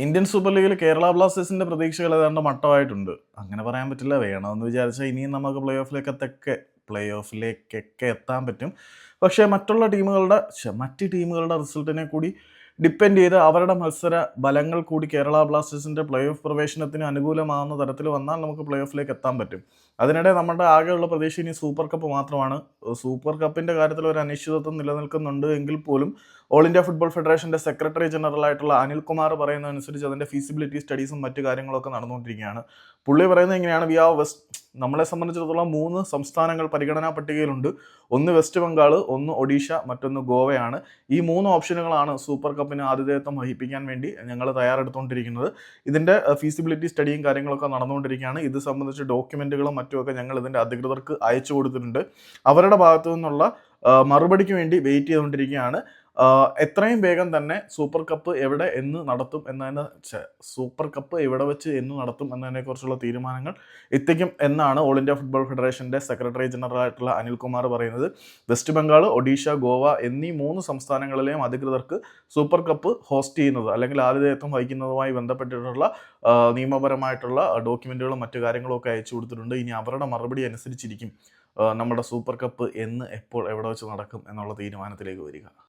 Indian super ലീഗിൽ കേരള ബ്ലാസ്റ്റേഴ്സിന്റെ പ്രതീക്ഷകൾ ഏതാണ്ട് മട്ടമായിട്ടുണ്ട്. അങ്ങനെ പറയാൻ പറ്റില്ല. വേണമെന്ന് വിചാരിച്ചാൽ ഇനിയും നമുക്ക് പ്ലേ ഓഫിലേക്കത്തൊക്കെ പ്ലേ ഓഫിലേക്കൊക്കെ എത്താൻ പറ്റും. പക്ഷേ മറ്റുള്ള ടീമുകളുടെ മറ്റ് ടീമുകളുടെ റിസൾട്ടിനെ കൂടി ഡിപ്പെൻഡ് ചെയ്ത് അവരുടെ മത്സര ബലങ്ങൾ കൂടി കേരള ബ്ലാസ്റ്റേഴ്സിന്റെ പ്ലേ ഓഫ് പ്രവേശനത്തിന് അനുകൂലമാകുന്ന തരത്തിൽ വന്നാൽ നമുക്ക് പ്ലേ ഓഫിലേക്ക് എത്താൻ പറ്റും. അതിനിടെ നമ്മുടെ ആകെയുള്ള പ്രതീക്ഷ ഇനി സൂപ്പർ കപ്പ് മാത്രമാണ്. സൂപ്പർ കപ്പിന്റെ കാര്യത്തിൽ ഒരു അനിശ്ചിതത്വം നിലനിൽക്കുന്നുണ്ട് എങ്കിൽ പോലും ഓൾ ഇന്ത്യ ഫുട്ബോൾ ഫെഡറേഷന്റെ സെക്രട്ടറി ജനറൽ ആയിട്ടുള്ള അനിൽകുമാർ പറയുന്നതനുസരിച്ച് അതിന്റെ ഫീസിബിലിറ്റി സ്റ്റഡീസും മറ്റു കാര്യങ്ങളൊക്കെ നടന്നുകൊണ്ടിരിക്കുകയാണ്. പുള്ളി പറയുന്നത് എങ്ങനെയാണ് വി ആർ വെസ്റ്റ് നമ്മളെ സംബന്ധിച്ചിടത്തോളം മൂന്ന് സംസ്ഥാനങ്ങൾ പരിഗണനാ പട്ടികയിലുണ്ട്. ഒന്ന് വെസ്റ്റ് ബംഗാൾ ഒന്ന് ഒഡീഷ മറ്റൊന്ന് ഗോവയാണ്. ഈ മൂന്ന് ഓപ്ഷനുകളാണ് സൂപ്പർ കപ്പിന് ആതിഥേയത്വം വഹിപ്പിക്കാൻ വേണ്ടി ഞങ്ങൾ തയ്യാറെടുത്തുകൊണ്ടിരിക്കുന്നത്. ഇതിന്റെ ഫീസിബിലിറ്റി സ്റ്റഡിയും കാര്യങ്ങളൊക്കെ നടന്നുകൊണ്ടിരിക്കുകയാണ്. ഇത് സംബന്ധിച്ച് ഡോക്യുമെന്റുകളും മറ്റുമൊക്കെ ഞങ്ങൾ ഇതിന്റെ അധികൃതർക്ക് അയച്ചു കൊടുത്തിട്ടുണ്ട്. അവരുടെ ഭാഗത്തു നിന്നുള്ള മറുപടിക്ക് വേണ്ടി വെയിറ്റ് ചെയ്തുകൊണ്ടിരിക്കുകയാണ്. എത്രയും വേഗം തന്നെ സൂപ്പർ കപ്പ് എവിടെ എന്ന് നടത്തും എന്നതിന് സൂപ്പർ കപ്പ് എവിടെ വെച്ച് എന്ന് നടത്തും എന്നതിനെക്കുറിച്ചുള്ള തീരുമാനങ്ങൾ എത്തിക്കും എന്നാണ് ഓൾ ഇന്ത്യ ഫുട്ബോൾ ഫെഡറേഷന്റെ സെക്രട്ടറി ജനറൽ ആയിട്ടുള്ള അനിൽകുമാർ പറയുന്നത്. വെസ്റ്റ് ബംഗാൾ ഒഡീഷ ഗോവ എന്നീ മൂന്ന് സംസ്ഥാനങ്ങളിലെയും അധികൃതർക്ക് സൂപ്പർ കപ്പ് ഹോസ്റ്റ് ചെയ്യുന്നത് അല്ലെങ്കിൽ ആതിഥേയത്വം വഹിക്കുന്നതുമായി ബന്ധപ്പെട്ടിട്ടുള്ള നിയമപരമായിട്ടുള്ള ഡോക്യുമെന്റുകളും മറ്റു കാര്യങ്ങളും ഒക്കെ അയച്ചു കൊടുത്തിട്ടുണ്ട്. ഇനി അവരുടെ മറുപടി അനുസരിച്ചിരിക്കും. നമ്മുടെ സൂപ്പർ കപ്പ് എന്ന് എപ്പോൾ എവിടെ വെച്ച് നടക്കും എന്നുള്ള തീരുമാനത്തിലേക്ക് വരിക.